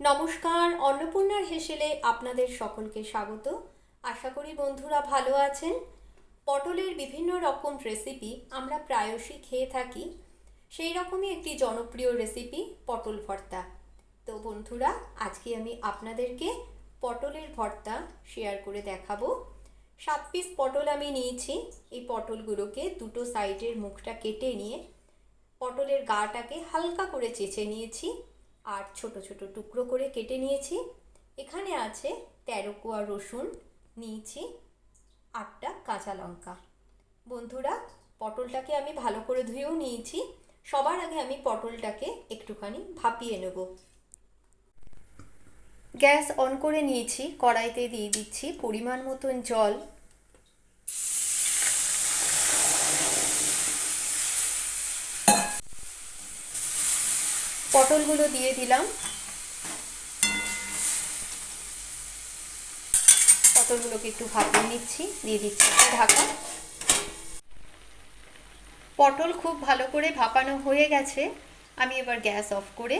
নমস্কার, অন্নপূর্ণার হেসেলে আপনাদের সকলকে স্বাগত। আশা করি বন্ধুরা ভালো আছেন। পটলের বিভিন্ন রকম রেসিপি আমরা প্রায়শই খেয়ে থাকি। সেই রকমই একটি জনপ্রিয় রেসিপি পটল ভর্তা। তো বন্ধুরা, আজকে আমি আপনাদেরকে পটলের ভর্তা শেয়ার করে দেখাবো। সাত পিস পটল আমি নিয়েছি। এই পটলগুলোকে দুটো সাইডের মুখটা কেটে নিয়ে পটলের গাটাকে হালকা করে চেঁচে নিয়েছি। আর ছোট ছোট টুকরো করে কেটে নিয়েছি। এখানে আছে তেরো কোয়া রসুন, নিয়েছি আটটা কাঁচা লঙ্কা। বন্ধুরা, পটলটাকে আমি ভালো করে ধুয়েও নিয়েছি। সবার আগে আমি পটলটাকে একটুখানি ভাপিয়ে নেব। গ্যাস অন করে নিয়েছি, কড়াইতে দিয়ে দিচ্ছি পরিমাণ মতন জল। পটলগুলো দিয়ে দিলাম। পটলগুলোকে একটু ভাপিয়ে নিচ্ছি, দিয়ে দিচ্ছি ঢাকা। পটল খুব ভালো করে ভাপানো হয়ে গেছে। আমি এবার গ্যাস অফ করে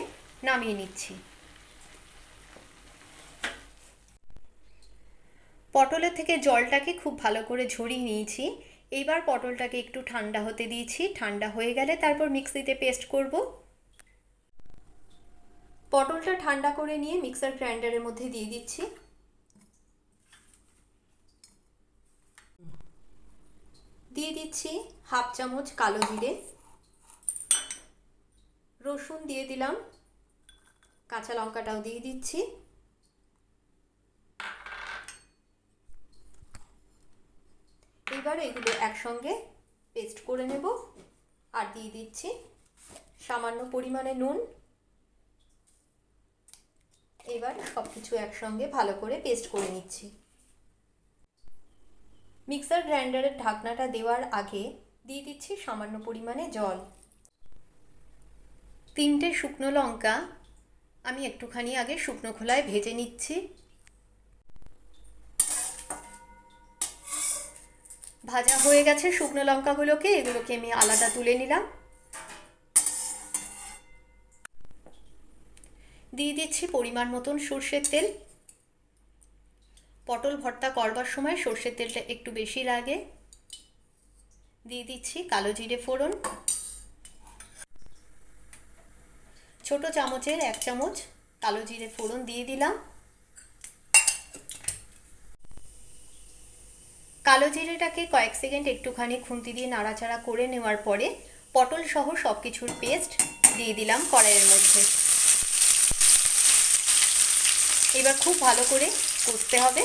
নামিয়ে নিচ্ছি। পটলের থেকে জলটাকে খুব ভালো করে ঝরিয়ে নিয়েছি। এইবার পটলটাকে একটু ঠান্ডা হতে দিয়েছি। ঠান্ডা হয়ে গেলে তারপর মিক্সিতে পেস্ট করব। পটলটা ঠান্ডা করে নিয়ে মিক্সার গ্রাইন্ডারের মধ্যে দিয়ে দিচ্ছি। দিয়ে দিচ্ছি হাফ চামচ কালো জিরে। রসুন দিয়ে দিলাম। কাঁচা লঙ্কাটাও দিয়ে দিচ্ছি। এবার এগুলো একসঙ্গে পেস্ট করে নেব। আর দিয়ে দিচ্ছি সামান্য পরিমাণে নুন। এবার সব কিছু একসঙ্গে ভালো করে পেস্ট করে নিচ্ছি। মিক্সার গ্রাইন্ডারের ঢাকনাটা দেওয়ার আগে দিয়ে দিচ্ছি সামান্য পরিমাণে জল। তিনটে শুকনো লঙ্কা আমি একটুখানি আগে শুকনো খোলায় ভেজে নিচ্ছি। ভাজা হয়ে গেছে শুকনো লঙ্কাগুলোকে, এগুলোকে আমি আলাদা তুলে নিলাম। দিয়ে দিচ্ছি পরিমাণ মতন সর্ষের তেল। পটল ভর্তা করবার সময় সর্ষের তেলটা একটু বেশি লাগে। দিয়ে দিচ্ছি কালো জিরে ফোড়ন। ছোট চামচের এক চামচ কালো জিরে ফোড়ন দিয়ে দিলাম। কালো জিরেটাকে কয়েক সেকেন্ড একটুখানি খুন্তি দিয়ে নাড়াচাড়া করে নেওয়ার পরে পটল সহ সব কিছুর পেস্ট দিয়ে দিলাম কড়াইয়ের মধ্যে। এবার খুব ভালো করে কষতে হবে।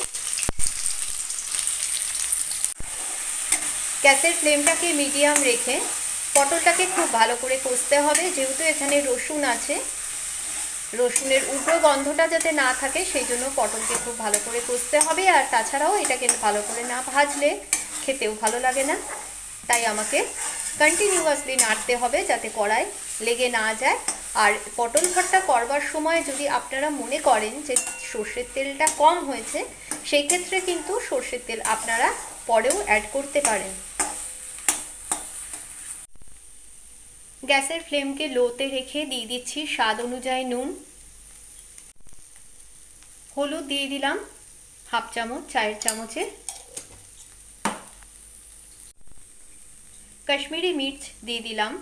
গ্যাসের ফ্লেমটাকে মিডিয়াম রেখে পটলটাকে খুব ভালো করে কষতে হবে, যেহেতু এখানে রসুন আছে। রসুনের উগ্র গন্ধটা যাতে না থাকে, সেই জন্য পটলকে খুব ভালো করে কষতে হবে। আর তাছাড়াও এটাকে ভালো করে না ভাজলে খেতেও ভালো লাগে না। তাই আমাকে কন্টিনিউয়াসলি নাড়তে হবে যাতে কড়াই লেগে না যায়। আর পটল ভর্তা করবার সময় যদি আপনারা মনে করেন যে সর্ষের তেলটা কম হয়েছে, সেই ক্ষেত্রে কিন্তু সর্ষের তেল আপনারা পরেও অ্যাড করতে পারেন। গ্যাসের ফ্লেমকে লোতে রেখে দিয়ে দিচ্ছি স্বাদ অনুযায়ী নুন। হলুদ দিয়ে দিলাম, হাফ চামচ, চায়ের চামচের কাশ্মীরি মির্চ দিয়ে দিলাম,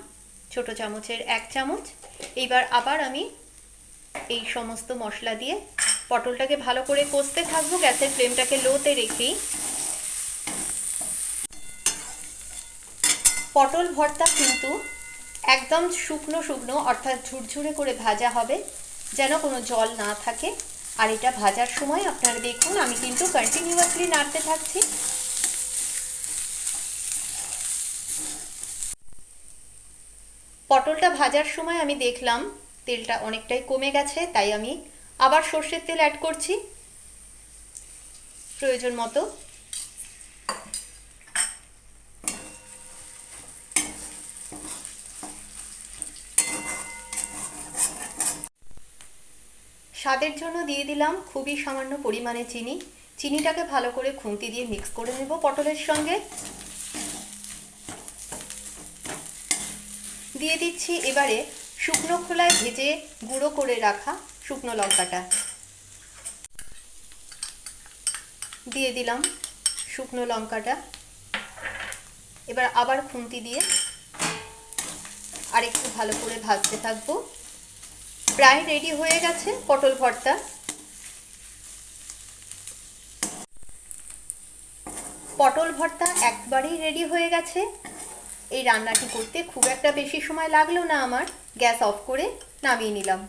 ছোট চামচের এক চামচ। এইবার আবার আমি এই সমস্ত মশলা দিয়ে পটলটাকে ভালো করে কষতে থাকব, গ্যাসের ফ্লেমটাকে লোতে রেখেই। পটল ভর্তা কিন্তু একদম শুকনো শুকনো, অর্থাৎ ঝুরঝুরে করে ভাজা হবে, যেন কোনো জল না থাকে। আর এটা ভাজার সময় আপনারা দেখুন, আমি কিন্তু কন্টিনিউয়াসলি নাড়তে থাকছি। পটলটা ভাজার সময় আমি দেখলাম তেলটা অনেকটাই কমে গেছে, তাই আমি আবার সর্ষের তেল অ্যাড করছি। প্রয়োজন মতো। স্বাদের জন্য দিয়ে দিলাম খুবই সামান্য পরিমাণে চিনি। চিনিটাকে ভালো করে খুন্তি দিয়ে মিক্স করে নেব পটলের সঙ্গে। দিয়ে দিচ্ছি এবারে শুকনো খোলায় ভেজে গুঁড়ো করে রাখা শুকনো লঙ্কাটা। দিয়ে দিলাম শুকনো লঙ্কাটা। এবার আবার খুন্তি দিয়ে আর একটু ভালো করে ভাজতে থাকব। প্রায় রেডি হয়ে গেছে পটল ভর্তা। পটল ভর্তা একবারেই রেডি হয়ে গেছে। এই রান্নাটি করতে খুব একটা বেশি সময় লাগল না আমার। গ্যাস অফ করে নামিয়ে নিলাম।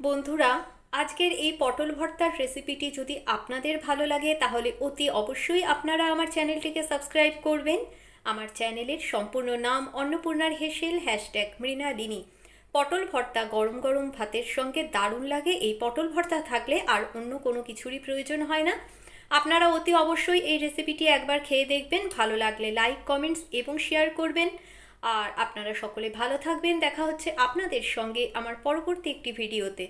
বন্ধুরা, আজকের এই পটল ভর্তার রেসিপিটি যদি আপনাদের ভালো লাগে, তাহলে অতি অবশ্যই আপনারা আমার চ্যানেলটিকে সাবস্ক্রাইব করবেন। আমার চ্যানেলের সম্পূর্ণ নাম অন্নপূর্ণার হেসেল, হ্যাশট্যাগ মৃণালিনী। পটল ভর্তা গরম গরম ভাতের সঙ্গে দারুণ লাগে। এই পটল ভর্তা থাকলে আর অন্য কোনো কিছুরই প্রয়োজন হয় না। আপনারা অতি অবশ্যই এই রেসিপিটি একবার খেয়ে দেখবেন, ভালো লাগলে লাইক কমেন্টস এবং শেয়ার করবেন। আর আপনারা সকলে ভালো থাকবেন, দেখা হচ্ছে আপনাদের সঙ্গে আমার পরবর্তী একটি ভিডিওতে